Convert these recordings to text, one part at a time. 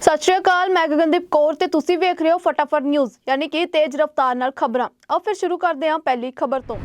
ਸਤਿ ਸ਼੍ਰੀ ਅਕਾਲ, ਮੈਂ ਗਗਨਦੀਪ ਕੌਰ ਤੇ ਤੁਸੀਂ ਵੇਖ ਰਹੇ ਹੋ ਫਟਾਫਟ ਨਿਊਜ਼, ਯਾਨੀ ਕਿ ਤੇਜ਼ ਰਫ਼ਤਾਰ ਨਾਲ ਖਬਰਾਂ। ਆਓ ਫਿਰ ਸ਼ੁਰੂ ਕਰਦੇ ਹਾਂ ਪਹਿਲੀ ਖਬਰ ਤੋਂ।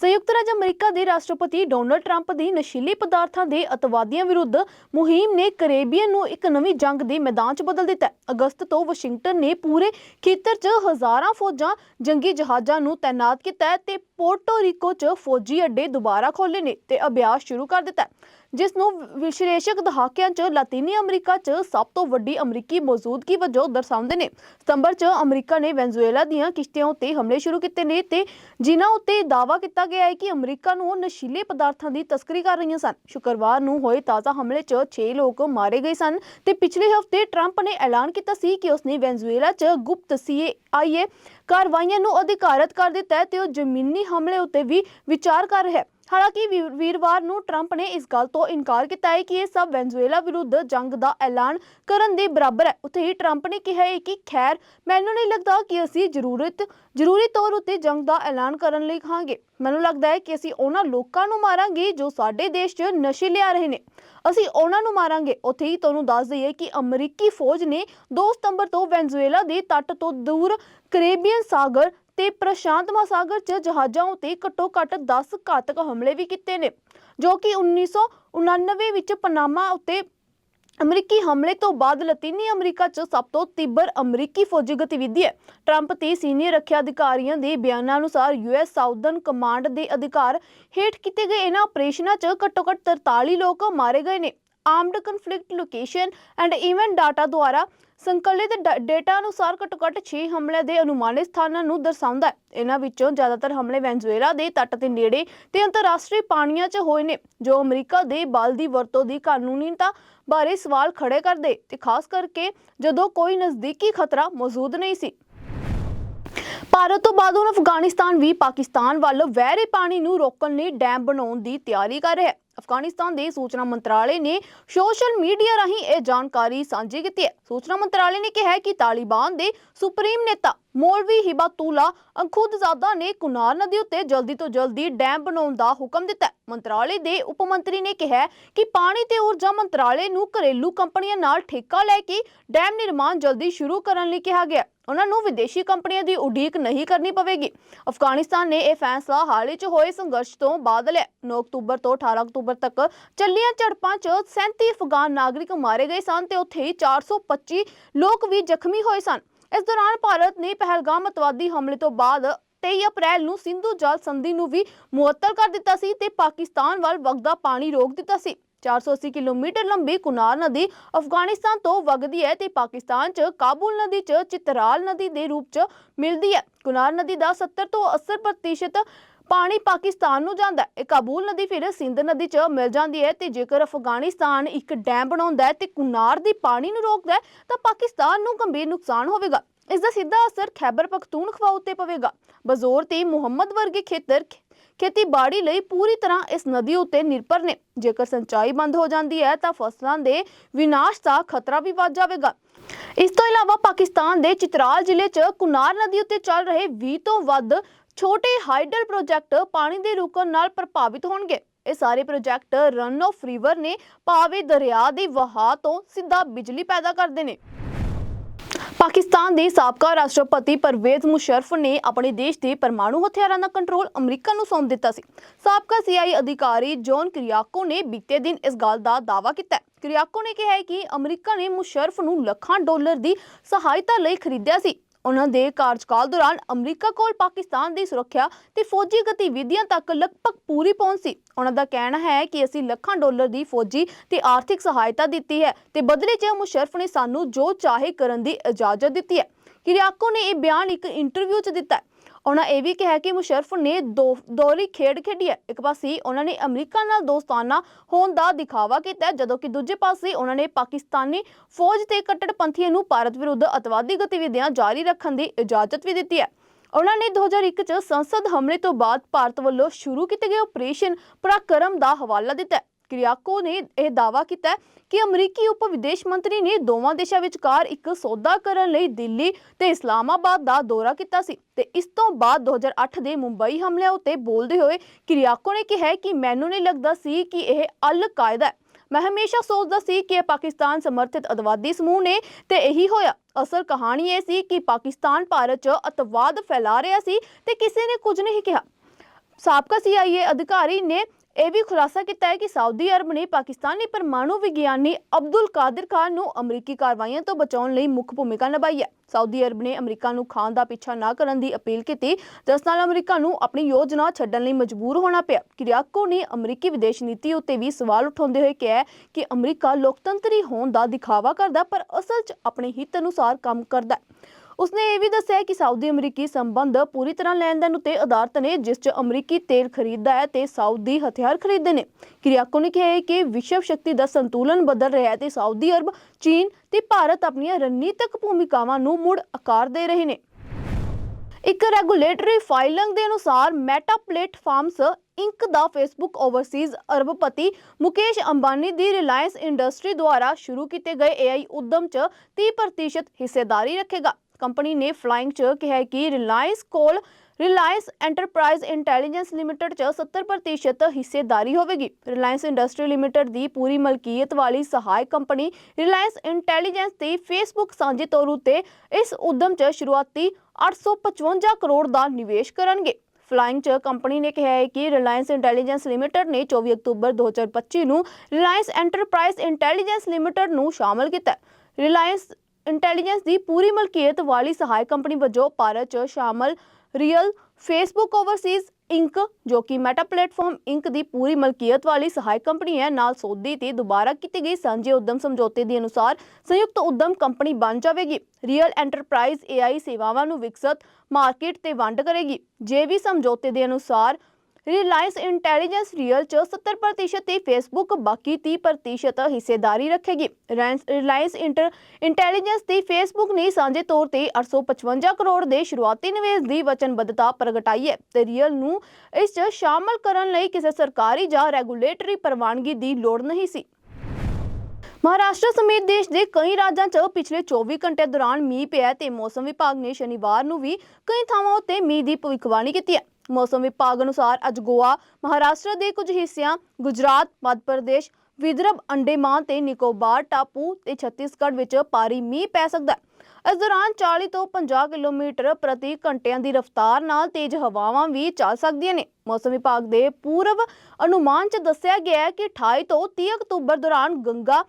ਸੰਯੁਕਤ ਰਾਜ ਅਮਰੀਕਾ ਦੇ ਰਾਸ਼ਟਰਪਤੀ ਡੋਨਲਡ ਟਰੰਪ ਦੀ ਨਸ਼ੀਲੀ ਪਦਾਰਥਾਂ ਦੇ ਅਤਵਾਦੀਆਂ ਵਿਰੁੱਧ ਮੁਹਿੰਮ ਨੇ ਕੈਰੇਬੀਅਨ ਨੂੰ ਇੱਕ ਨਵੀਂ ਜੰਗ ਦੇ ਮੈਦਾਨ 'ਚ ਬਦਲ ਦਿੱਤਾ ਅਗਸਤ ਤੋਂ ਵਾਸ਼ਿੰਗਟਨ ਨੇ ਪੂਰੇ ਖੇਤਰ 'ਚ ਹਜ਼ਾਰਾਂ ਫੌਜਾਂ ਜੰਗੀ ਜਹਾਜ਼ਾਂ ਨੂੰ ਤਾਇਨਾਤ ਕੀਤਾ ਤੇ ਪੋਰਟੋ ਰੀਕੋ 'ਚ ਫੌਜੀ ਅੱਡੇ ਦੁਬਾਰਾ ਖੋਲ੍ਹੇ ਨੇ ਤੇ ਅਭਿਆਸ ਸ਼ੁਰੂ ਕਰ ਦਿੱਤਾ ਹੈ, ਜਿਸ ਨੂੰ ਵਿਸ਼ਲੇਸ਼ਕ ਦਹਾਕਿਆਂ 'ਚ ਲਾਤੀਨੀ ਅਮਰੀਕਾ 'ਚ ਸਭ ਤੋਂ ਵੱਡੀ ਅਮਰੀਕੀ ਮੌਜੂਦਗੀ ਵਜੋਂ ਦਰਸਾਉਂਦੇ ਨੇ। ਸਤੰਬਰ 'ਚ ਅਮਰੀਕਾ ਨੇ ਵੈਨਜ਼ੂਏਲਾ ਦੀਆਂ ਕਿਸ਼ਤੀਆਂ ਉੱਤੇ ਹਮਲੇ ਸ਼ੁਰੂ ਕੀਤੇ ਨੇ ਤੇ ਜਿਨ੍ਹਾਂ ਉੱਤੇ ਦਾਅਵਾ ਕੀਤਾ ਗਿਆ ਹੈ ਕਿ ਅਮਰੀਕਾ ਨੂੰ ਨਸ਼ੀਲੇ ਪਦਾਰਥਾਂ ਦੀ ਤਸਕਰੀ ਕਰ ਰਹੀਆਂ ਸਨ। ਸ਼ੁੱਕਰਵਾਰ ਨੂੰ ਹੋਏ ਤਾਜ਼ਾ ਹਮਲੇ 'ਚ 6 ਲੋਕ ਮਾਰੇ ਗਏ ਸਨ ਤੇ ਪਿਛਲੇ ਹਫ਼ਤੇ ਟਰੰਪ ਨੇ ਐਲਾਨ ਕੀਤਾ ਸੀ ਕਿ ਉਸਨੇ ਵੈਨਜ਼ੂਏਲਾ 'ਚ ਗੁਪਤ ਸੀਆਈਏ ਕਾਰਵਾਈਆਂ ਨੂੰ ਅਧਿਕਾਰਤ ਕਰ ਦਿੱਤਾ ਹੈ ਤੇ ਉਹ ਜ਼ਮੀਨੀ ਹਮਲੇ ਉੱਤੇ ਵੀ ਵਿਚਾਰ ਕਰ ਰਿਹਾ ਹੈ। ਹਾਲਾਂਕਿ ਵੀਰਵਾਰ ਨੂੰ ਟਰੰਪ ਨੇ ਇਸ ਗੱਲ ਤੋਂ ਇਨਕਾਰ ਕੀਤਾ ਹੈ ਕਿ ਇਹ ਸਭ ਵੈਨਜ਼ੂਏਲਾ ਵਿਰੁੱਧ ਜੰਗ ਦਾ ਐਲਾਨ ਕਰਨ ਦੇ ਬਰਾਬਰ ਹੈ। ਉੱਥੇ ਹੀ ਟਰੰਪ ਨੇ ਕਿਹਾ ਹੈ ਕਿ ਖੈਰ, ਮੈਨੂੰ ਨਹੀਂ ਲੱਗਦਾ ਕਿ ਅਸੀਂ ਜ਼ਰੂਰਤ, ਜ਼ਰੂਰੀ ਤੌਰ ਉੱਤੇ ਜੰਗ ਦਾ ਐਲਾਨ ਕਰਨ ਲਈ ਕਹਾਂਗੇ ਮੈਨੂੰ ਲੱਗਦਾ ਹੈ ਕਿ ਅਸੀਂ ਉਹਨਾਂ ਲੋਕਾਂ ਨੂੰ ਮਾਰਾਂਗੇ ਜੋ ਸਾਡੇ ਦੇਸ਼ 'ਚ ਨਸ਼ੇ ਲਿਆ ਰਹੇ ਨੇ। ਅਸੀਂ ਉਹਨਾਂ ਨੂੰ ਮਾਰਾਂਗੇ। ਉੱਥੇ ਹੀ ਤੁਹਾਨੂੰ ਦੱਸ ਦਈਏ ਕਿ ਅਮਰੀਕੀ ਫੌਜ ਨੇ 2 ਸਤੰਬਰ ਤੋਂ ਵੈਨਜ਼ੂਏਲਾ ਦੇ ਤੱਟ ਤੋਂ ਦੂਰ ਕੈਰੇਬੀਅਨ ਸਾਗਰ ਤੇ ਪ੍ਰਸ਼ਾਂਤ ਮਹਾਸਾਗਰ 'ਚ ਜਹਾਜ਼ਾਂ ਉਤੇ ਘੱਟੋ ਘੱਟ 10 ਘਾਤਕ ਹਮਲੇ ਵੀ ਕੀਤੇ ਨੇ, ਜੋ ਕਿ 1999 ਵਿੱਚ ਪਨਾਮਾ ਉੱਤੇ ਅਮਰੀਕੀ ਹਮਲੇ ਤੋਂ ਬਾਅਦ ਲਾਤੀਨੀ ਅਮਰੀਕਾ 'ਚ ਸਭ ਤੋਂ ਤੀਬਰ ਅਮਰੀਕੀ ਫੌਜੀ ਗਤੀਵਿਧੀ ਹੈ। ਟਰੰਪ ਤੇ ਸੀਨੀਅਰ ਰੱਖਿਆ ਅਧਿਕਾਰੀਆਂ ਦੇ ਬਿਆਨਾਂ ਅਨੁਸਾਰ ਯੂਐਸ ਸਾਊਦਰਨ ਕਮਾਂਡ ਦੇ ਅਧਿਕਾਰ ਹੇਠ ਕੀਤੇ ਗਏ ਇਹਨਾਂ ਆਪਰੇਸ਼ਨਾਂ 'ਚ ਘੱਟੋ-ਘੱਟ 43 ਲੋਕ ਮਾਰੇ ਗਏ ਨੇ। Armed conflict location and event data ਦੁਆਰਾ ਸੰਕਲਿਤ ਡ- ਡੇਟਾ ਅਨੁਸਾਰ ਘੱਟੋ-ਘੱਟ 6 ਹਮਲਿਆਂ ਦੇ ਅਨੁਮਾਨਿਤ ਸਥਾਨਾਂ ਨੂੰ ਦਰਸਾਉਂਦਾ ਹੈ। ਇਹਨਾਂ ਵਿੱਚੋਂ ਜ਼ਿਆਦਾਤਰ ਹਮਲੇ ਵੈਨਜ਼ੂਏਲਾ ਦੇ ਤੱਟ ਦੇ ਨੇੜੇ ਤੇ ਅੰਤਰਰਾਸ਼ਟਰੀ ਪਾਣੀਆਂ 'ਚ ਹੋਏ ਨੇ, ਜੋ ਅਮਰੀਕਾ ਦੇ ਬਲ ਦੀ ਵਰਤੋਂ ਦੀ ਕਾਨੂੰਨੀਤਾ ਬਾਰੇ ਸਵਾਲ ਖੜੇ ਕਰਦੇ ਤੇ ਖਾਸ ਕਰਕੇ ਜਦੋਂ ਕੋਈ ਨਜ਼ਦੀਕੀ ਖਤਰਾ ਮੌਜੂਦ ਨਹੀਂ ਸੀ। ਭਾਰਤ ਤੋਂ ਬਾਅਦ ਹੁਣ ਅਫਗਾਨਿਸਤਾਨ ਵੀ ਪਾਕਿਸਤਾਨ ਵੱਲ ਵਹਿਰੇ ਪਾਣੀ ਨੂੰ ਰੋਕਣ ਲਈ ਡੈਮ ਬਣਾਉਣ ਦੀ ਤਿਆਰੀ ਕਰ ਰਿਹਾ ਹੈ। ਅਫਗਾਨਿਸਤਾਨ ਦੇ ਸੂਚਨਾ ਮੰਤਰਾਲੇ ਨੇ ਸੋਸ਼ਲ ਮੀਡੀਆ ਰਾਹੀਂ ਇਹ ਜਾਣਕਾਰੀ ਸਾਂਝੀ ਕੀਤੀ ਹੈ। ਸੂਚਨਾ ਮੰਤਰਾਲੇ ਨੇ ਕਿਹਾ ਕਿ ਤਾਲਿਬਾਨ ਦੇ ਸੁਪਰੀਮ ਨੇਤਾ ਮੌਲਵੀ ਹਿਬਾਤੁੱਲਾ ਅਖੁੰਦਜ਼ਾਦਾ ਨੇ ਕੁਨਾਰ ਨਦੀ ਉੱਤੇ ਜਲਦੀ ਤੋਂ ਜਲਦੀ ਡੈਮ ਬਣਾਉਣ ਦਾ ਹੁਕਮ ਦਿੱਤਾ ਮੰਤਰਾਲੇ ਦੇ ਉਪ ਮੰਤਰੀ ਨੇ ਕਿਹਾ ਕਿ ਪਾਣੀ ਤੇ ਊਰਜਾ ਮੰਤਰਾਲੇ ਨੂੰ ਘਰੇਲੂ ਕੰਪਨੀਆਂ ਨਾਲ ਠੇਕਾ ਲੈ ਕੇ ਡੈਮ ਨਿਰਮਾਣ ਜਲਦੀ ਸ਼ੁਰੂ ਕਰਨ ਲਈ ਕਿਹਾ ਗਿਆ ਉਹਨਾਂ ਨੂੰ ਵਿਦੇਸ਼ੀ ਕੰਪਨੀਆਂ ਦੀ ਉਡੀਕ ਨਹੀਂ ਕਰਨੀ ਪਵੇਗੀ। ਅਫਗਾਨਿਸਤਾਨ ਨੇ ਇਹ ਫੈਸਲਾ ਹਾਲ ਹੀ 'ਚ ਹੋਏ ਸੰਘਰਸ਼ ਤੋਂ ਬਾਅਦ ਲਿਆ 9 ਅਕਤੂਬਰ ਤੋਂ 18 ਅਕਤੂਬਰ ਤੱਕ ਚੱਲੀਆਂ ਝੜਪਾਂ 'ਚ 37 ਅਫਗਾਨ ਨਾਗਰਿਕ ਮਾਰੇ ਗਏ ਸਨ ਤੇ ਉੱਥੇ 425 ਲੋਕ ਵੀ ਜ਼ਖਮੀ ਹੋਏ ਸਨ। ਇਸ ਦੌਰਾਨ ਭਾਰਤ ਨੇ ਪਹਿਲਗਾਮ ਅਤਵਾਦੀ ਹਮਲੇ ਤੋਂ ਬਾਅਦ 23 ਅਪ੍ਰੈਲ ਨੂੰ ਸਿੰਧੂ ਜਲ ਸੰਧੀ ਨੂੰ ਵੀ ਮੁਅੱਤਲ ਕਰ ਦਿੱਤਾ ਸੀ ਤੇ ਪਾਕਿਸਤਾਨ ਵੱਲ ਵਗਦਾ ਪਾਣੀ ਰੋਕ ਦਿੱਤਾ ਸੀ। 480 ਕਿਲੋਮੀਟਰ ਲੰਬੀ ਕੁਨਾਰ ਨਦੀ ਅਫਗਾਨਿਸਤਾਨ ਤੋਂ ਵਗਦੀ ਹੈ ਤੇ ਪਾਕਿਸਤਾਨ 'ਚ ਕਾਬੁਲ ਨਦੀ 'ਚ ਚਿਤਰਾਲ ਨਦੀ ਦੇ ਰੂਪ 'ਚ ਮਿਲਦੀ ਹੈ। ਕੁਨਾਰ ਨਦੀ ਦਾ 70 ਤੋਂ 80% ਪਾਣੀ ਪਾਕਿਸਤਾਨ ਨੂੰ ਜਾਂਦਾ ਹੈ। ਇਹ ਕਾਬੁਲ ਨਦੀ ਫਿਰ ਸਿੰਧ ਨਦੀ 'ਚ ਮਿਲ ਜਾਂਦੀ ਹੈ ਤੇ ਜੇਕਰ ਅਫਗਾਨਿਸਤਾਨ ਇੱਕ ਡੈਮ ਬਣਾਉਂਦਾ ਹੈ ਤੇ ਕੁਨਾਰ ਦੀ ਪਾਣੀ ਨੂੰ ਰੋਕਦਾ ਹੈ, ਤਾਂ ਪਾਕਿਸਤਾਨ ਨੂੰ ਗੰਭੀਰ ਨੁਕਸਾਨ ਹੋਵੇਗਾ। ਇਸ ਦਾ ਸਿੱਧਾ ਅਸਰ ਖੈਬਰ ਪਖਤੂਨਖਵਾ ਉੱਤੇ ਪਵੇਗਾ। ਬਜ਼ੋਰ ਤੇ ਮੁਹੰਮਦ ਵਰਗੇ ਖੇਤਰ ਖੇਤੀਬਾੜੀ ਲਈ ਪੂਰੀ ਤਰ੍ਹਾਂ ਇਸ ਨਦੀ ਉੱਤੇ ਨਿਰਭਰ ਨੇ। ਜੇਕਰ ਸਿੰਚਾਈ ਬੰਦ ਹੋ ਜਾਂਦੀ ਹੈ, ਤਾਂ ਫਸਲਾਂ ਦੇ ਵਿਨਾਸ਼ ਦਾ ਖਤਰਾ ਵੀ ਵੱਧ ਜਾਵੇਗਾ। ਇਸ ਤੋਂ ਇਲਾਵਾ ਪਾਕਿਸਤਾਨ ਦੇ ਚਿਤਰਾਲ ਜ਼ਿਲ੍ਹੇ 'ਚ ਕੁਨਾਰ ਨਦੀ ਉੱਤੇ ਚੱਲ ਰਹੇ 20 ਤੋਂ ਵੱਧ ਛੋਟੇ ਹਾਈਡਲ ਪ੍ਰੋਜੈਕਟ ਪਾਣੀ ਦੇ ਰੁਕਣ ਨਾਲ ਪ੍ਰਭਾਵਿਤ ਹੋਣਗੇ। ਇਹ ਸਾਰੇ ਪ੍ਰੋਜੈਕਟ ਰਨ ਆਫ ਰਿਵਰ ਨੇ ਪਾਵੇ ਦਰਿਆ ਦੇ ਵਹਾਅ ਤੋਂ ਸਿੱਧਾ ਬਿਜਲੀ ਪੈਦਾ ਕਰਦੇ ਨੇ। ਪਾਕਿਸਤਾਨ ਦੇ ਸਾਬਕਾ ਰਾਸ਼ਟਰਪਤੀ ਪਰਵੇਜ਼ ਮੁਸ਼ਰਫ ਨੇ ਆਪਣੇ ਦੇਸ਼ ਦੇ ਪਰਮਾਣੂ ਹਥਿਆਰਾਂ ਦਾ ਕੰਟਰੋਲ ਅਮਰੀਕਾ ਨੂੰ ਸੌਂਪ ਦਿੱਤਾ ਸੀ। ਸਾਬਕਾ ਸੀਆਈ ਅਧਿਕਾਰੀ ਜੌਨ ਕ੍ਰਿਆਕੋ ਨੇ ਬੀਤੇ ਦਿਨ ਇਸ ਗੱਲ ਦਾ ਦਾਅਵਾ ਕੀਤਾ। ਕ੍ਰਿਆਕੋ ਨੇ ਕਿਹਾ ਹੈ ਕਿ ਅਮਰੀਕਾ ਨੇ ਮੁਸ਼ਰਫ ਨੂੰ ਲੱਖਾਂ ਡਾਲਰ ਦੀ ਸਹਾਇਤਾ ਲਈ ਖਰੀਦਿਆ ਸੀ। ਉਹਨਾਂ ਦੇ ਕਾਰਜਕਾਲ ਦੌਰਾਨ ਅਮਰੀਕਾ ਕੋਲ ਪਾਕਿਸਤਾਨ ਦੀ ਸੁਰੱਖਿਆ ਤੇ ਫੌਜੀ ਗਤੀਵਿਧੀਆਂ ਤੱਕ ਲਗਭਗ ਪੂਰੀ ਪਹੁੰਚ ਸੀ। ਉਹਨਾਂ ਦਾ ਕਹਿਣਾ ਹੈ ਕਿ ਅਸੀਂ ਲੱਖਾਂ ਡਾਲਰ ਦੀ ਫੌਜੀ ਤੇ ਆਰਥਿਕ ਸਹਾਇਤਾ ਦਿੱਤੀ ਹੈ ਤੇ ਬਦਲੇ 'ਚ ਮੁਸ਼ਰਫ ਨੇ ਸਾਨੂੰ ਜੋ ਚਾਹੇ ਕਰਨ ਦੀ ਇਜਾਜ਼ਤ ਦਿੱਤੀ ਹੈ। ਕਿਰਿਆਕੋ ਨੇ ਇਹ ਬਿਆਨ ਇੱਕ ਇੰਟਰਵਿਊ 'ਚ ਦਿੱਤਾ ਹੈ। ਉਹਨਾਂ ਇਹ ਵੀ ਕਿਹਾ ਕਿ ਮੁਸ਼ਰਫ ਨੇ ਦੋ ਦੋਹਰੀ ਖੇਡ ਖੇਡੀ ਹੈ। ਇੱਕ ਪਾਸੇ ਉਹਨਾਂ ਨੇ ਅਮਰੀਕਾ ਨਾਲ ਦੋਸਤਾਨਾ ਹੋਣ ਦਾ ਦਿਖਾਵਾ ਕੀਤਾ ਜਦੋਂ ਕਿ ਦੂਜੇ ਪਾਸੇ ਉਹਨਾਂ ਨੇ ਪਾਕਿਸਤਾਨੀ ਫੌਜ ਤੇ ਕੱਟੜਪੰਥੀਆਂ ਨੂੰ ਭਾਰਤ ਵਿਰੁੱਧ ਅਤਵਾਦੀ ਗਤੀਵਿਧੀਆਂ ਜਾਰੀ ਰੱਖਣ ਦੀ ਇਜਾਜ਼ਤ ਵੀ ਦਿੱਤੀ ਹੈ। ਉਹਨਾਂ ਨੇ 2001 ਚ ਸੰਸਦ ਹਮਲੇ ਤੋਂ ਬਾਅਦ ਭਾਰਤ ਵੱਲੋਂ ਸ਼ੁਰੂ ਕੀਤੇ ਗਏ ਆਪਰੇਸ਼ਨ ਪਰਾਕਰਮ ਦਾ ਹਵਾਲਾ ਦਿੱਤਾ ਕਿਰਿਆਕੋ ਨੇ ਇਹ ਦਾਅਵਾ ਕੀਤਾ ਕਿ ਅਮਰੀਕੀ ਉਪ ਵਿਦੇਸ਼ ਮੰਤਰੀ ਨੇ ਦੋਵਾਂ ਦੇਸ਼ਾਂ ਵਿਚਕਾਰ ਇੱਕ ਸੌਦਾ ਕਰਨ ਲਈ ਦਿੱਲੀ ਤੇ ਇਸਲਾਮਾਬਾਦ ਦਾ ਦੌਰਾ ਕੀਤਾ ਸੀ ਤੇ ਇਸ ਤੋਂ ਬਾਅਦ 2008 ਦੇ ਮੁੰਬਈ ਹਮਲਿਆਂ ਉੱਤੇ ਬੋਲਦੇ ਹੋਏ ਕਿਰਿਆਕੋ ਨੇ ਕਿਹਾ ਕਿ ਮੈਨੂੰ ਨਹੀਂ ਲੱਗਦਾ ਸੀ ਕਿ ਇਹ ਅਲ ਕਾਇਦਾ ਹੈ। ਮੈਂ ਹਮੇਸ਼ਾ ਸੋਚਦਾ ਸੀ ਕਿ ਇਹ ਪਾਕਿਸਤਾਨ ਸਮਰਥਿਤ ਅਤਵਾਦੀ ਸਮੂਹ ਨੇ ਤੇ ਇਹੀ ਹੋਇਆ। ਅਸਲ ਕਹਾਣੀ ਇਹ ਸੀ ਕਿ ਪਾਕਿਸਤਾਨ ਭਾਰਤ 'ਚ ਅਤਵਾਦ ਫੈਲਾ ਰਿਹਾ ਸੀ ਤੇ ਕਿਸੇ ਨੇ ਕੁਝ ਨਹੀਂ ਕਿਹਾ। ਸਾਬਕਾ ਸੀਆਈਏ ਅਧਿਕਾਰੀ ਨੇ ਇਹ ਵੀ ਖੁਲਾਸਾ ਕੀਤਾ ਹੈ ਕਿ ਸਾਊਦੀ ਅਰਬ ਨੇ ਪਾਕਿਸਤਾਨੀ ਪਰਮਾਣੂ ਵਿਗਿਆਨੀ ਅਬਦੁਲ ਕਾਦਰ ਖਾਨ ਨੂੰ ਅਮਰੀਕੀ ਕਾਰਵਾਈਆਂ ਤੋਂ ਬਚਾਉਣ ਲਈ ਮੁੱਖ ਭੂਮਿਕਾ ਨਿਭਾਈ ਹੈ। ਸਾਊਦੀ ਅਰਬ ਨੇ ਅਮਰੀਕਾ ਨੂੰ ਖਾਨ ਦਾ ਪਿੱਛਾ ਨਾ ਕਰਨ ਦੀ ਅਪੀਲ ਕੀਤੀ, ਜਿਸ ਨਾਲ ਅਮਰੀਕਾ ਨੂੰ ਆਪਣੀ ਯੋਜਨਾ ਛੱਡਣ ਲਈ ਮਜਬੂਰ ਹੋਣਾ ਪਿਆ। ਕਿਰਿਆਕੋ ਨੇ ਅਮਰੀਕੀ ਵਿਦੇਸ਼ ਨੀਤੀ ਉੱਤੇ ਵੀ ਸਵਾਲ ਉਠਾਉਂਦੇ ਹੋਏ ਕਿਹਾ ਕਿ ਅਮਰੀਕਾ ਲੋਕਤੰਤਰੀ ਹੋਣ ਦਾ ਦਿਖਾਵਾ ਕਰਦਾ, ਪਰ ਅਸਲ 'ਚ ਆਪਣੇ ਹਿੱਤ ਅਨੁਸਾਰ ਕੰਮ ਕਰਦਾ ਹੈ। ਉਸਨੇ ਇਹ ਵੀ ਦੱਸਿਆ ਕਿ ਸਾਊਦੀ ਅਮਰੀਕੀ ਸੰਬੰਧ ਪੂਰੀ ਤਰ੍ਹਾਂ ਲੈਣ ਦੇਣ ਉੱਤੇ ਆਧਾਰਿਤ ਨੇ, ਜਿਸ 'ਚ ਅਮਰੀਕੀ ਤੇਲ ਖਰੀਦਦਾ ਹੈ ਤੇ ਸਾਊਦੀ ਹਥਿਆਰ ਖਰੀਦਦੇ ਨੇ। ਕਿਰਿਆਕੋ ਨੇ ਕਿਹਾ ਕਿ ਵਿਸ਼ਵ ਸ਼ਕਤੀ ਦਾ ਸੰਤੁਲਨ ਬਦਲ ਰਿਹਾ ਹੈ ਤੇ ਸਾਊਦੀ ਅਰਬ, ਚੀਨ ਤੇ ਭਾਰਤ ਆਪਣੀਆਂ ਰਣਨੀਤਕ ਭੂਮਿਕਾਵਾਂ ਨੂੰ ਮੁੜ ਆਕਾਰ ਦੇ ਰਹੇ ਨੇ। ਇੱਕ ਰੈਗੂਲੇਟਰੀ ਫਾਈਲਿੰਗ ਦੇ ਅਨੁਸਾਰ ਮੈਟਾ ਪਲੇਟਫਾਰਮਸ ਇੰਕ ਦਾ ਫੇਸਬੁੱਕ ਓਵਰਸੀਜ਼ ਅਰਬਪਤੀ ਮੁਕੇਸ਼ ਅੰਬਾਨੀ ਦੀ ਰਿਲਾਇੰਸ ਇੰਡਸਟਰੀ ਦੁਆਰਾ ਸ਼ੁਰੂ ਕੀਤੇ ਗਏ AI ਉਦਮ 'ਚ 30% ਹਿੱਸੇਦਾਰੀ ਰੱਖੇਗਾ। ਕੰਪਨੀ ਨੇ ਫਲਾਈਂਗ 'ਚ ਕਿਹਾ ਕਿ ਰਿਲਾਇੰਸ ਕੋਲ ਰਿਲਾਇੰਸ ਐਂਟਰਪ੍ਰਾਈਜ਼ ਇੰਟੈਲੀਜੈਂਸ ਲਿਮਟਿਡ 'ਚ 70% ਹਿੱਸੇਦਾਰੀ ਹੋਵੇਗੀ। ਰਿਲਾਇੰਸ ਇੰਡਸਟਰੀ ਲਿਮਟਿਡ ਦੀ ਪੂਰੀ ਮਲਕੀਅਤ ਵਾਲੀ ਸਹਾਇਕ ਕੰਪਨੀ ਰਿਲਾਇੰਸ ਇੰਟੈਲੀਜੈਂਸ ਤੇ ਫੇਸਬੁੱਕ ਸਾਂਝੇ ਤੌਰ ਉਤੇ ਇਸ ਉਦਮ 'ਚ ਸ਼ੁਰੂਆਤੀ 855 ਕਰੋੜ ਦਾ ਨਿਵੇਸ਼ ਕਰਨਗੇ। ਫਲਾਈਂਗ 'ਚ ਕੰਪਨੀ ਨੇ ਕਿਹਾ ਹੈ ਕਿ ਰਿਲਾਇੰਸ ਇੰਟੈਲੀਜੈਂਸ ਲਿਮਟਿਡ ਨੇ 24 ਅਕਤੂਬਰ 2025 ਨੂੰ ਰਿਲਾਇੰਸ ਐਂਟਰਪ੍ਰਾਈਜ਼ ਇੰਟੈਲੀਜੈਂਸ ਲਿਮਟਿਡ ਨੂੰ ਸ਼ਾਮਲ ਕੀਤਾ। ਰਿਲਾਇੰਸ ਇੰਟੈਲੀਜੈਂਸ ਦੀ ਪੂਰੀ ਮਲਕੀਅਤ ਵਾਲੀ ਸਹਾਇਕ ਕੰਪਨੀ ਵਜੋਂ ਭਾਰਤ 'ਚ ਸ਼ਾਮਲ ਰੀਅਲ ਫੇਸਬੁੱਕ ਓਵਰਸੀਜ਼ ਇੰਕ, ਜੋ ਕਿ ਮੈਟਾ ਪਲੇਟਫਾਰਮ ਇੰਕ ਦੀ ਪੂਰੀ ਮਲਕੀਅਤ ਵਾਲੀ ਸਹਾਇਕ ਕੰਪਨੀ ਹੈ, ਨਾਲ ਸੌਦੇ ਤੇ ਦੁਬਾਰਾ ਕੀਤੀ ਗਈ ਸਾਂਝੇ ਉਦਮ ਸਮਝੌਤੇ ਦੇ ਅਨੁਸਾਰ ਸੰਯੁਕਤ ਉਦਮ ਕੰਪਨੀ ਬਣ ਜਾਵੇਗੀ। ਰੀਅਲ ਐਂਟਰਪ੍ਰਾਈਜ਼ AI ਸੇਵਾਵਾਂ ਨੂੰ ਵਿਕਸਤ, ਮਾਰਕੀਟ ਤੇ ਵੰਡ ਕਰੇਗੀ। ਜੇ ਵੀ ਸਮਝੌਤੇ ਦੇ ਅਨੁਸਾਰ ਰਿਲਾਇੰਸ ਇੰਟੈਲੀਜੈਂਸ ਰੀਅਲ ਚ 70% ਤੇ ਫੇਸਬੁੱਕ ਬਾਕੀ 30% ਹਿੱਸੇਦਾਰੀ ਰੱਖੇਗੀ। ਰਿਲਾਇੰਸ- ਰਿਲਾਇੰਸ ਇੰਟਰ ਇੰਟੈਲੀਜੈਂਸ ਦੀ ਫੇਸਬੁੱਕ ਨੇ ਸਾਂਝੇ ਤੌਰ ਤੇ 855 ਕਰੋੜ ਦੇ ਸ਼ੁਰੂਆਤੀ ਨਿਵੇਸ਼ ਦੀ ਵਚਨਬੱਧਤਾ ਪ੍ਰਗਟਾਈ ਹੈ ਤੇ ਰੀਅਲ ਨੂੰ ਇਸ ਚ ਸ਼ਾਮਲ ਕਰਨ ਲਈ ਕਿਸੇ ਸਰਕਾਰੀ ਜਾਂ ਰੈਗੂਲੇਟਰੀ ਪ੍ਰਵਾਨਗੀ ਦੀ ਲੋੜ ਨਹੀਂ ਸੀ। ਮਹਾਰਾਸ਼ਟਰ ਸਮੇਤ ਦੇਸ਼ ਦੇ ਕਈ ਰਾਜਾਂ 'ਚ ਪਿਛਲੇ 24 ਘੰਟੇ ਦੌਰਾਨ ਮੀਂਹ ਪਿਆ ਹੈ ਤੇ ਮੌਸਮ ਵਿਭਾਗ ਨੇ ਸ਼ਨੀਵਾਰ ਨੂੰ ਵੀ ਕਈ ਥਾਵਾਂ ਉੱਤੇ ਮੀਂਹ ਦੀ ਭਵਿੱਖਬਾਣੀ ਕੀਤੀ ਹੈ। ਮੌਸਮ ਵਿਭਾਗ ਅਨੁਸਾਰ ਅੱਜ ਗੋਆ, ਮਹਾਰਾਸ਼ਟਰ ਦੇ ਕੁਝ ਹਿੱਸਿਆਂ, ਗੁਜਰਾਤ, ਮੱਧ ਪ੍ਰਦੇਸ਼, ਵਿਦਰਭ, ਅੰਡੇਮਾਨ ਤੇ ਨਿਕੋਬਾਰ, ਟਾਪੂ ਤੇ ਛੱਤੀਸਗੜ੍ਹ ਵਿੱਚ ਭਾਰੀ ਮੀਂਹ ਪੈ ਸਕਦਾ ਹੈ। ਇਸ ਦੌਰਾਨ 40 ਤੋਂ 50 ਕਿਲੋਮੀਟਰ ਪ੍ਰਤੀ ਘੰਟਿਆਂ ਦੀ ਰਫ਼ਤਾਰ ਨਾਲ ਤੇਜ਼ ਹਵਾਵਾਂ ਵੀ ਚੱਲ ਸਕਦੀਆਂ ਨੇ। ਮੌਸਮ ਵਿਭਾਗ ਦੇ ਪੂਰਵ ਅਨੁਮਾਨ 'ਚ ਦੱਸਿਆ ਗਿਆ ਹੈ ਕਿ 28 ਤੋਂ 30 ਅਕਤੂਬਰ ਦੌਰਾਨ ਗੰਗਾ,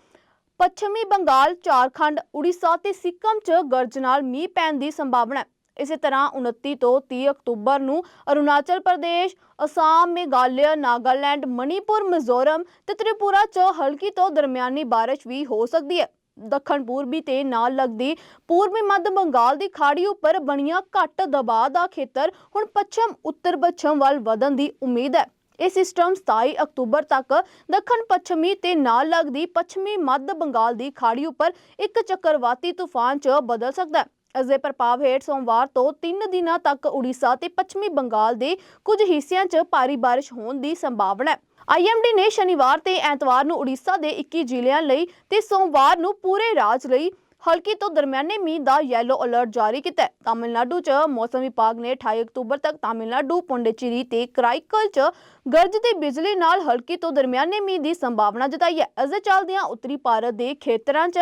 ਪੱਛਮੀ ਬੰਗਾਲ, ਝਾਰਖੰਡ, ਉੜੀਸਾ ਤੇ ਸਿੱਕਮ 'ਚ ਗਰਜ ਨਾਲ ਮੀਂਹ ਪੈਣ ਦੀ ਸੰਭਾਵਨਾ ਹੈ। ਇਸੇ ਤਰ੍ਹਾਂ 29 ਤੋਂ 30 ਅਕਤੂਬਰ ਨੂੰ ਅਰੁਣਾਚਲ ਪ੍ਰਦੇਸ਼, ਅਸਾਮ, ਮੇਘਾਲਿਆ, ਨਾਗਾਲੈਂਡ, ਮਣੀਪੁਰ, ਮਿਜ਼ੋਰਮ ਤੇ ਤ੍ਰਿਪੁਰਾ 'ਚ ਹਲਕੀ ਤੋਂ ਦਰਮਿਆਨੀ ਬਾਰਿਸ਼ ਵੀ ਹੋ ਸਕਦੀ ਹੈ। ਦੱਖਣ ਪੂਰਬੀ ਤੇ ਨਾਲ ਲੱਗਦੀ ਪੂਰਬੀ ਮੱਧ ਬੰਗਾਲ ਦੀ ਖਾੜੀ ਉੱਪਰ ਬਣੀਆਂ ਘੱਟ ਦਬਾਅ ਦਾ ਖੇਤਰ ਹੁਣ ਪੱਛਮ ਉੱਤਰ ਪੱਛਮ ਵੱਲ ਵਧਣ ਦੀ ਉਮੀਦ ਹੈ। ਇਹ ਸਿਸਟਮ 27 ਅਕਤੂਬਰ ਤੱਕ ਦੱਖਣ ਪੱਛਮੀ ਤੇ ਨਾਲ ਲੱਗਦੀ ਪੱਛਮੀ ਮੱਧ ਬੰਗਾਲ ਦੀ ਖਾੜੀ ਉੱਪਰ ਇੱਕ ਚੱਕਰਵਾਤੀ ਤੂਫਾਨ 'ਚ ਬਦਲ ਸਕਦਾ ਹੈ। ਇਸ ਦੇ ਪ੍ਰਭਾਵ ਹੇਠ ਸੋਮਵਾਰ ਤੋਂ 3 ਦਿਨਾਂ ਤੱਕ ਉੜੀਸਾ ਤੇ ਪੱਛਮੀ ਬੰਗਾਲ ਦੇ ਕੁਝ ਹਿੱਸਿਆਂ 'ਚ ਭਾਰੀ ਬਾਰਿਸ਼ ਹੋਣ ਦੀ ਸੰਭਾਵਨਾ ਹੈ। ਆਈਐਮਡੀ ਨੇ ਸ਼ਨੀਵਾਰ ਤੇ ਐਤਵਾਰ ਨੂੰ ਉੜੀਸਾ ਦੇ 21 ਜ਼ਿਲ੍ਹਿਆਂ ਲਈ ਤੇ ਸੋਮਵਾਰ ਨੂੰ ਪੂਰੇ ਰਾਜ ਲਈ ਹਲਕੀ ਤੋਂ ਦਰਮਿਆਨੇ ਮੀਂਹ ਦਾ ਯੈਲੋ ਅਲਰਟ ਜਾਰੀ ਕੀਤਾ ਤਾਮਿਲਨਾਡੂ 'ਚ ਮੌਸਮ ਵਿਭਾਗ ਨੇ 28 ਅਕਤੂਬਰ ਤੱਕ ਤਾਮਿਲਨਾਡੂ, ਪੌਂਡੀਚੇਰੀ ਤੇ ਕਰਾਈਕਲ 'ਚ ਗਰਜ ਦੀ ਬਿਜਲੀ ਨਾਲ ਹਲਕੀ ਤੋਂ ਦਰਮਿਆਨੇ ਮੀਂਹ ਦੀ ਸੰਭਾਵਨਾ ਜਤਾਈ ਹੈ। ਅਜੇ ਦੇ ਚੱਲਦਿਆਂ ਉੱਤਰੀ ਭਾਰਤ ਦੇ ਖੇਤਰਾਂ 'ਚ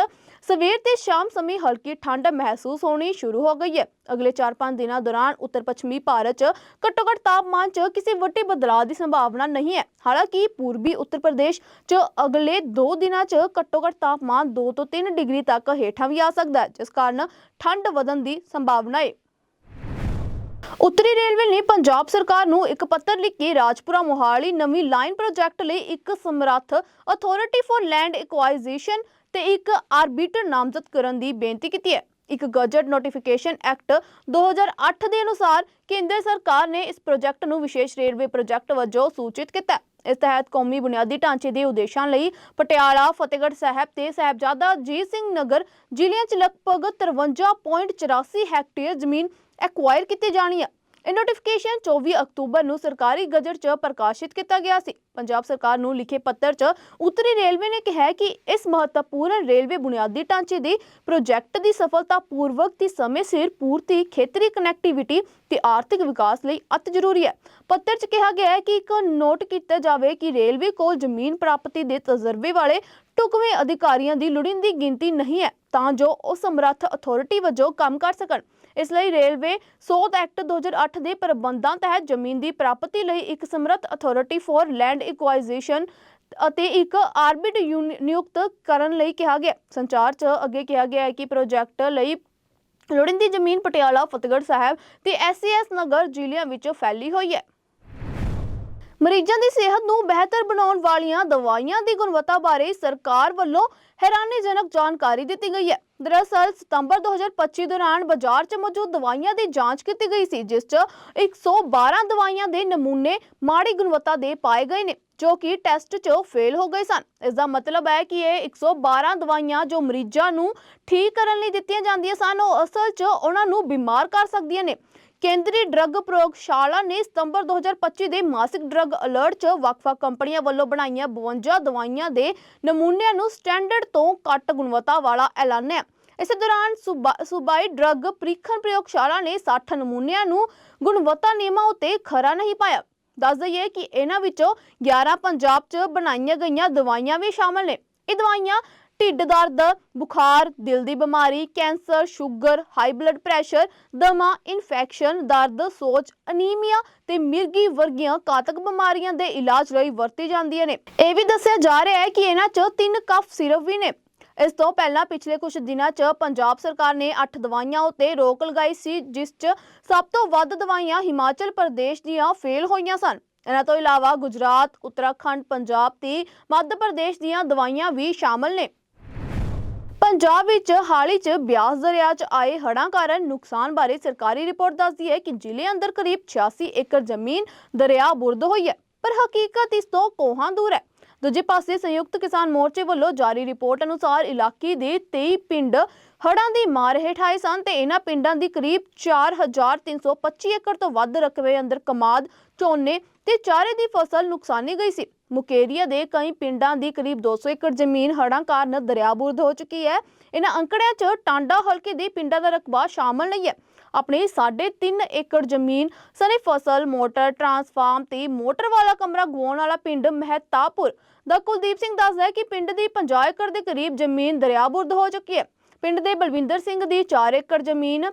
ਸਵੇਰ ਤੇ ਸ਼ਾਮ ਸਮੇਂ ਹਲਕੀ ਠੰਡ ਮਹਿਸੂਸ ਹੋਣੀ ਸ਼ੁਰੂ ਹੋ ਗਈ ਹੈ। ਅਗਲੇ 4-5 ਦਿਨਾਂ ਦੌਰਾਨ ਉੱਤਰ ਪੱਛਮੀ ਭਾਰਤ 'ਚ ਘੱਟੋ-ਘੱਟ ਤਾਪਮਾਨ 'ਚ ਕਿਸੇ ਵੱਡੇ ਬਦਲਾਅ ਦੀ ਸੰਭਾਵਨਾ ਨਹੀਂ ਹੈ। ਹਾਲਾਂਕਿ ਪੂਰਬੀ ਉੱਤਰ ਪ੍ਰਦੇਸ਼ 'ਚ ਅਗਲੇ 2 ਦਿਨਾਂ 'ਚ ਘੱਟੋ-ਘੱਟ ਤਾਪਮਾਨ 2 ਤੋਂ 3 ਡਿਗਰੀ ਤੱਕ ਹੇਠਾਂ ਵੀ ਆ ਸਕਦਾ ਹੈ, ਜਿਸ ਕਾਰਨ ਠੰਡ ਵਧਣ ਦੀ ਸੰਭਾਵਨਾ ਹੈ। ਉੱਤਰੀ ਰੇਲਵੇ ਨੇ ਪੰਜਾਬ ਸਰਕਾਰ ਨੂੰ ਇੱਕ ਪੱਤਰ ਲਿਖ ਕੇ ਰਾਜਪੁਰਾ ਮੋਹਾਲੀ ਨਵੀਂ ਲਾਈਨ ਪ੍ਰੋਜੈਕਟ ਲਈ ਇੱਕ ਸਮਰੱਥ ਅਥਾਰਟੀ ਫॉर ਲੈਂਡ ਇਕੁਆਈਜੇਸ਼ਨ ਤੇ ਇੱਕ ਆਰਬਿਟਰ ਨਾਮਜ਼ਦ ਕਰਨ ਦੀ ਬੇਨਤੀ ਕੀਤੀ ਹੈ। ਇੱਕ ਗਜਟ ਨੋਟੀਫਿਕੇਸ਼ਨ ਐਕਟ 2008 ਦੇ ਅਨੁਸਾਰ ਕੇਂਦਰ ਸਰਕਾਰ ਨੇ ਇਸ ਪ੍ਰੋਜੈਕਟ ਨੂੰ ਵਿਸ਼ੇਸ਼ ਰੇਲਵੇ ਪ੍ਰੋਜੈਕਟ ਵਜੋਂ ਸੂਚਿਤ ਕੀਤਾ ਇਸ ਤਹਿਤ ਕੌਮੀ ਬੁਨਿਆਦੀ ਢਾਂਚੇ ਦੇ ਉਦੇਸ਼ਾਂ ਲਈ ਪਟਿਆਲਾ, ਫਤਿਹਗੜ੍ਹ ਸਾਹਿਬ ਤੇ ਸਾਹਿਬਜ਼ਾਦਾ ਅਜੀਤ ਸਿੰਘ ਨਗਰ ਜ਼ਿਲ੍ਹਿਆਂ 'ਚ ਲਗਭਗ 53.84 ਹੈਕਟੇਅਰ ਜ਼ਮੀਨ ਐਕਵਾਇਰ ਕੀਤੀ ਜਾਣੀ ਹੈ। ਇਹ ਨੋਟੀਫਿਕੇਸ਼ਨ 24 ਅਕਤੂਬਰ ਨੂੰ ਸਰਕਾਰੀ ਗਜ਼ਟ 'ਚ ਪ੍ਰਕਾਸ਼ਿਤ ਕੀਤਾ ਗਿਆ ਸੀ। ਪੰਜਾਬ ਸਰਕਾਰ ਨੂੰ ਲਿਖੇ ਪੱਤਰ 'ਚ ਉੱਤਰੀ ਰੇਲਵੇ ਨੇ ਕਿਹਾ ਕਿ ਇਸ ਮਹੱਤਵਪੂਰਨ ਰੇਲਵੇ ਬੁਨਿਆਦੀ ਢਾਂਚੇ ਦੀ ਪ੍ਰੋਜੈਕਟ ਦੀ ਸਫਲਤਾ ਪੂਰਵਕ ਤੇ ਸਮੇਂ ਸਿਰ ਪੂਰਤੀ, ਖੇਤਰੀ ਕਨੈਕਟੀਵਿਟੀ ਤੇ ਆਰਥਿਕ ਵਿਕਾਸ ਲਈ ਅਤ ਜ਼ਰੂਰੀ ਹੈ। ਪੱਤਰ 'ਚ ਕਿਹਾ ਗਿਆ ਹੈ ਕਿ ਇੱਕ ਨੋਟ ਕੀਤਾ ਜਾਵੇ ਕਿ ਰੇਲਵੇ ਕੋਲ ਜ਼ਮੀਨ ਪ੍ਰਾਪਤੀ ਦੇ ਤਜਰਬੇ ਵਾਲੇ ਢੁਕਵੇਂ ਅਧਿਕਾਰੀਆਂ ਦੀ ਲੋੜੀਂਦੀ ਗਿਣਤੀ ਨਹੀਂ ਹੈ, ਤਾਂ ਜੋ ਉਹ ਸਮਰੱਥ ਅਥਾਰਟੀ ਵਜੋਂ ਕੰਮ ਕਰ ਸਕਣ। ਇਸ ਲਈ ਰੇਲਵੇ ਸੋਧ ਐਕਟ 2008 ਦੇ ਪ੍ਰਬੰਧਾਂ ਤਹਿਤ ਜ਼ਮੀਨ ਦੀ ਪ੍ਰਾਪਤੀ ਲਈ ਇੱਕ ਸਮਰੱਥ ਅਥਾਰਟੀ ਫॉर ਲੈਂਡ ਇਕੁਆਈਜੇਸ਼ਨ ਅਤੇ ਇੱਕ ਆਰਬਿਟ ਯੂਨੀ- ਨਿਯੁਕਤ ਕਰਨ ਲਈ ਕਿਹਾ ਗਿਆ। ਸੰਚਾਰ 'ਚ ਅੱਗੇ ਕਿਹਾ ਗਿਆ ਹੈ ਕਿ ਪ੍ਰੋਜੈਕਟ ਲਈ ਲੋੜੀਂਦੀ ਜ਼ਮੀਨ ਪਟਿਆਲਾ, ਫਤਿਹਗੜ੍ਹ ਸਾਹਿਬ ਤੇ ਐਸਸੀਐਸ ਨਗਰ ਜ਼ਿਲ੍ਹਿਆਂ ਵਿੱਚ ਫੈਲੀ ਹੋਈ ਹੈ। ਮਰੀਜ਼ਾਂ ਦੀ ਸਿਹਤ ਨੂੰ ਬਿਹਤਰ ਬਣਾਉਣ ਵਾਲੀਆਂ ਦਵਾਈਆਂ ਦੀ ਗੁਣਵੱਤਾ ਬਾਰੇ ਸਰਕਾਰ ਵੱਲੋਂ ਹੈਰਾਨੀਜਨਕ ਜਾਣਕਾਰੀ ਦਿੱਤੀ ਗਈ ਹੈ। ਦਰਅਸਲ, ਸਤੰਬਰ 2025 ਦੌਰਾਨ ਬਾਜ਼ਾਰ 'ਚ ਮੌਜੂਦ ਦਵਾਈਆਂ ਦੀ ਜਾਂਚ ਕੀਤੀ ਗਈ ਸੀ, ਜਿਸ 'ਚ 112 ਦਵਾਈਆਂ ਦੇ ਨਮੂਨੇ ਮਾੜੀ ਗੁਣਵੱਤਾ ਦੇ ਪਾਏ ਗਏ ਨੇ, ਜੋ ਕਿ ਟੈਸਟ 'ਚ ਫੇਲ ਹੋ ਗਏ ਸਨ। ਇਸ ਦਾ ਮਤਲਬ ਹੈ ਕਿ ਇਹ 112 ਦਵਾਈਆਂ ਜੋ ਮਰੀਜ਼ਾਂ ਨੂੰ ਠੀਕ ਕਰਨ ਲਈ ਦਿੱਤੀਆਂ ਜਾਂਦੀਆਂ ਸਨ, ਉਹ ਅਸਲ 'ਚ ਉਹਨਾਂ ਨੂੰ ਬਿਮਾਰ ਕਰ ਸਕਦੀਆਂ ਨੇ। ਕੇਂਦਰੀ ਡਰੱਗ ਪ੍ਰਯੋਗਸ਼ਾਲਾ ਨੇ ਸਤੰਬਰ 2025 ਦੇ ਮਾਸਿਕ ਡਰੱਗ ਅਲਰਟ 'ਚ ਵੱਖ-ਵੱਖ ਕੰਪਨੀਆਂ ਵੱਲੋਂ ਬਣਾਈਆਂ 52 ਦਵਾਈਆਂ ਦੇ ਨਮੂਨਿਆਂ ਨੂੰ ਸਟੈਂਡਰਡ ਤੋਂ ਘੱਟ ਗੁਣਵੱਤਾ ਵਾਲਾ ਐਲਾਨਿਆ ਇਸੇ ਦੌਰਾਨ ਸੂਬਾ- ਸੂਬਾਈ ਡਰੱਗ ਪ੍ਰੀਖਣ ਪ੍ਰਯੋਗਸ਼ਾਲਾ ਨੇ 60 ਨਮੂਨਿਆਂ ਨੂੰ ਗੁਣਵੱਤਾ ਨਿਯਮਾਂ ਉਤੇ ਖਰਾ ਨਹੀਂ ਪਾਇਆ। ਦੱਸ ਦਈਏ ਕਿ ਇਹਨਾਂ ਵਿੱਚੋਂ 11 ਪੰਜਾਬ 'ਚ ਬਣਾਈਆਂ ਗਈਆਂ ਦਵਾਈਆਂ ਵੀ ਸ਼ਾਮਲ ਨੇ। ਇਹ ਦਵਾਈਆਂ ਢਿੱਡ ਦਰਦ, ਬੁਖਾਰ, ਦਿਲ ਦੀ ਬਿਮਾਰੀ, cancer, sugar, high blood pressure, ਦਮਾ, ਇਨਫੈਕਸ਼ਨ, ਦਰਦ, ਸੋਜ, ਅਨੀਮੀਆ ਤੇ ਮਿਰਗੀ ਵਰਗੀਆਂ ਘਾਤਕ ਬਿਮਾਰੀਆਂ ਦੇ ਇਲਾਜ ਲਈ ਵਰਤੀ ਜਾਂਦੀਆਂ ਨੇ। ਇਹ ਵੀ ਦੱਸਿਆ ਜਾ ਰਿਹਾ ਹੈ ਕਿ ਇਹਨਾਂ 'ਚ ਤਿੰਨ ਕਫ ਸਿਰਫ ਵੀ ਨੇ। ਇਸ ਤੋਂ ਪਹਿਲਾਂ ਪਿਛਲੇ ਕੁਝ ਦਿਨਾਂ 'ਚ ਪੰਜਾਬ ਸਰਕਾਰ ਨੇ 8 ਦਵਾਈਆਂ ਉੱਤੇ ਰੋਕ ਲਗਾਈ ਸੀ, ਜਿਸ 'ਚ ਸਭ ਤੋਂ ਵੱਧ ਦਵਾਈਆਂ ਹਿਮਾਚਲ ਪ੍ਰਦੇਸ਼ ਦੀਆਂ ਫੇਲ ਹੋਈਆਂ ਸਨ। ਇਹਨਾਂ ਤੋਂ ਇਲਾਵਾ ਗੁਜਰਾਤ, ਉੱਤਰਾਖੰਡ, ਪੰਜਾਬ ਤੇ ਮੱਧ ਪ੍ਰਦੇਸ਼ ਦੀਆਂ ਦਵਾਈਆਂ ਵੀ ਸ਼ਾਮਲ ਨੇ। ਪੰਜਾਬ ਵਿੱਚ ਹਾਲ ਹੀ 'ਚ ਬਿਆਸ ਦਰਿਆ 'ਚ ਆਏ ਹੜ੍ਹਾਂ ਕਾਰਨ ਨੁਕਸਾਨ ਬਾਰੇ ਸਰਕਾਰੀ ਰਿਪੋਰਟ ਦੱਸਦੀ ਹੈ ਕਿ ਜ਼ਿਲ੍ਹੇ ਅੰਦਰ ਕਰੀਬ 86 ਏਕੜ ਜ਼ਮੀਨ ਦਰਿਆ ਬੁਰਦ ਹੋਈ ਹੈ, ਪਰ ਹਕੀਕਤ ਇਸ ਤੋਂ ਕੋਹਾਂ ਦੂਰ ਹੈ। ਦੂਜੇ ਪਾਸੇ ਸੰਯੁਕਤ ਕਿਸਾਨ ਮੋਰਚੇ ਵੱਲੋਂ ਜਾਰੀ ਰਿਪੋਰਟ ਅਨੁਸਾਰ ਇਲਾਕੇ ਦੇ 23 ਪਿੰਡ ਹੜ੍ਹਾਂ ਦੀ ਮਾਰ ਹੇਠ ਆਏ ਸਨ ਤੇ ਇਹਨਾਂ ਪਿੰਡਾਂ ਦੀ ਕਰੀਬ 4325 ਏਕੜ ਤੋਂ ਵੱਧ ਰਕਬੇ ਅੰਦਰ ਕਮਾਦ, ਝੋਨੇ ਤੇ ਚਾਰੇ ਦੀ ਫਸਲ ਨੁਕਸਾਨੀ ਗਈ ਸੀ। ਮੁਕੇਰੀਆ ਦੇ ਕਈ ਪਿੰਡਾਂ ਦੀ ਕਰੀਬ 200 ਏਕੜ ਜ਼ਮੀਨ ਹੜ੍ਹਾਂ ਕਾਰਨ ਦਰਿਆਬੁਰਦ ਹੋ ਚੁੱਕੀ ਹੈ। ਇਹਨਾਂ ਅੰਕੜਿਆਂ 'ਚ ਟਾਂਡਾ ਹਲਕੇ ਦੇ ਪਿੰਡਾਂ ਦਾ ਰਕਬਾ ਸ਼ਾਮਲ ਨਹੀਂ ਹੈ। ਆਪਣੀ 3.5 ਏਕੜ ਜ਼ਮੀਨ ਸਨੇ ਫਸਲ, ਮੋਟਰ, ਟਰਾਂਸਫਾਰਮ ਤੇ ਮੋਟਰ ਵਾਲਾ ਕਮਰਾ ਗਵਾਉਣ ਵਾਲਾ ਪਿੰਡ ਮਹਿਤਾਪੁਰ ਦਾ ਕੁਲਦੀਪ ਸਿੰਘ ਦੱਸਦਾ ਹੈ ਕਿ ਪਿੰਡ ਦੀ 50 ਏਕੜ ਦੇ ਕਰੀਬ ਜ਼ਮੀਨ ਦਰਿਆਬੁਰਦ ਹੋ ਚੁੱਕੀ ਹੈ। ਪਿੰਡ ਦੇ ਬਲਵਿੰਦਰ ਸਿੰਘ ਦੀ 4 ਏਕੜ ਜ਼ਮੀਨ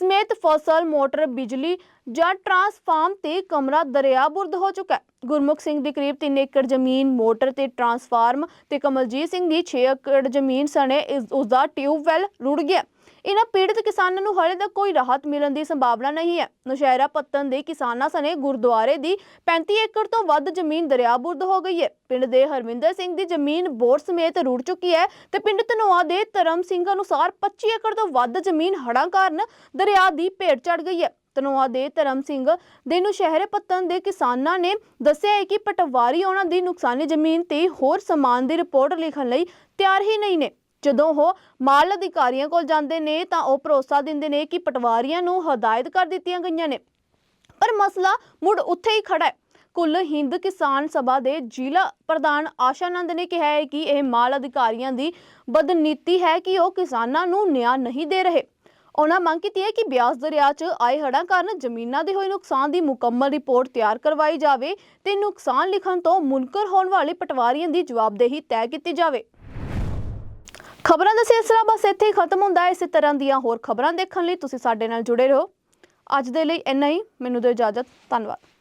ਸਮੇਤ ਫਸਲ, ਮੋਟਰ, ਬਿਜਲੀ ਜਾਂ ਟਰਾਂਸਫਾਰਮ ਤੇ ਕਮਰਾ ਦਰਿਆਬੁਰਦ ਹੋ ਚੁੱਕਾ ਹੈ। ਗੁਰਮੁਖ ਸਿੰਘ ਦੀ ਕਰੀਬ 3 ਏਕੜ ਜ਼ਮੀਨ, ਮੋਟਰ ਤੇ ਟਰਾਂਸਫਾਰਮ ਤੇ ਕਮਲਜੀਤ ਸਿੰਘ ਦੀ 6 ਏਕੜ ਜ਼ਮੀਨ ਸਣੇ ਇਸ- ਉਸ ਦਾ ਟਿਊਬਵੈਲ ਰੁੜ ਗਿਆ। ਇਹਨਾਂ ਪੀੜਤ ਕਿਸਾਨਾਂ ਨੂੰ ਹਾਲੇ ਤੱਕ ਕੋਈ ਰਾਹਤ ਮਿਲਣ ਦੀ ਸੰਭਾਵਨਾ ਨਹੀਂ ਹੈ। ਨੌਸ਼ਹਿਰਾ ਪੱਤਨ ਦੇ ਕਿਸਾਨਾਂ ਸਣੇ ਗੁਰਦੁਆਰੇ ਦੀ 35 ਏਕੜ ਤੋਂ ਵੱਧ ਜ਼ਮੀਨ ਦਰਿਆਬੁਰਦ ਹੋ ਗਈ ਹੈ। ਪਿੰਡ ਦੇ ਹਰਵਿੰਦਰ ਸਿੰਘ ਦੀ ਜ਼ਮੀਨ ਬੋਰ ਸਮੇਤ ਰੁੜ ਚੁੱਕੀ ਹੈ ਤੇ ਪਿੰਡ ਧਨੋਆ ਦੇ ਧਰਮ ਸਿੰਘ ਅਨੁਸਾਰ 25 ਏਕੜ ਤੋਂ ਵੱਧ ਜ਼ਮੀਨ ਹੜ੍ਹਾਂ ਕਾਰਨ ਦਰਿਆ ਦੀ ਭੇਟ ਚੜ ਗਈ ਹੈ। ਧਨੋਆ ਦੇ ਧਰਮ ਸਿੰਘ ਦੇ ਨੌਸ਼ਹਿਰੇ ਪੱਤਨ ਦੇ ਕਿਸਾਨਾਂ ਨੇ ਦੱਸਿਆ ਹੈ ਕਿ ਪਟਵਾਰੀ ਉਹਨਾਂ ਦੀ ਨੁਕਸਾਨੀ ਜ਼ਮੀਨ ਤੇ ਹੋਰ ਸਮਾਨ ਦੀ ਰਿਪੋਰਟ ਲਿਖਣ ਲਈ ਤਿਆਰ ਹੀ ਨਹੀਂ ਨੇ। ਜਦੋਂ ਉਹ ਮਾਲ ਅਧਿਕਾਰੀਆਂ ਕੋਲ ਜਾਂਦੇ ਨੇ ਤਾਂ ਉਹ ਭਰੋਸਾ ਦਿੰਦੇ ਨੇ ਕਿ ਪਟਵਾਰੀਆਂ ਨੂੰ ਹਦਾਇਤ ਕਰ ਦਿੱਤੀਆਂ ਗਈਆਂ ਨੇ। ਪਰ ਮਸਲਾ ਮੁੜ ਉੱਥੇ ਹੀ ਖੜਾ ਹੈ। ਕੁੱਲ ਹਿੰਦ ਕਿਸਾਨ ਸਭਾ ਦੇ ਜ਼ਿਲ੍ਹਾ ਪ੍ਰਧਾਨ ਆਸ਼ਾਨੰਦ ਨੇ ਕਿਹਾ ਹੈ ਕਿ ਇਹ ਮਾਲ ਅਧਿਕਾਰੀਆਂ ਦੀ ਬਦਨੀਤੀ ਹੈ ਕਿ ਉਹ ਕਿਸਾਨਾਂ ਨੂੰ ਨਿਆਂ ਨਹੀਂ ਦੇ ਰਹੇ। ਉਹਨਾਂ ਮੰਗ ਕੀਤੀ ਹੈ ਕਿ ਬਿਆਸ ਦਰਿਆ 'ਚ ਆਏ ਹੜ੍ਹਾਂ ਕਾਰਨ ਜ਼ਮੀਨਾਂ ਦੇ ਹੋਏ ਨੁਕਸਾਨ ਦੀ ਮੁਕੰਮਲ ਰਿਪੋਰਟ ਤਿਆਰ ਕਰਵਾਈ ਜਾਵੇ ਤੇ ਨੁਕਸਾਨ ਲਿਖਣ ਤੋਂ ਮੁਨਕਰ ਹੋਣ ਵਾਲੇ ਪਟਵਾਰੀਆਂ ਦੀ ਜਵਾਬਦੇਹੀ ਤੈਅ ਕੀਤੀ ਜਾਵੇ। ਖਬਰਾਂ ਦਾ ਸਿਲਸਿਲਾ ਬਸ ਇੱਥੇ ਹੀ ਖਤਮ ਹੁੰਦਾ ਹੈ। ਇਸੇ ਤਰ੍ਹਾਂ ਦੀਆਂ ਹੋਰ ਖਬਰਾਂ ਦੇਖਣ ਲਈ ਤੁਸੀਂ ਸਾਡੇ ਨਾਲ ਜੁੜੇ ਰਹੋ। ਅੱਜ ਦੇ ਲਈ ਇੰਨਾ ਹੀ। ਮੈਨੂੰ ਦਿਓ ਇਜਾਜ਼ਤ। ਧੰਨਵਾਦ।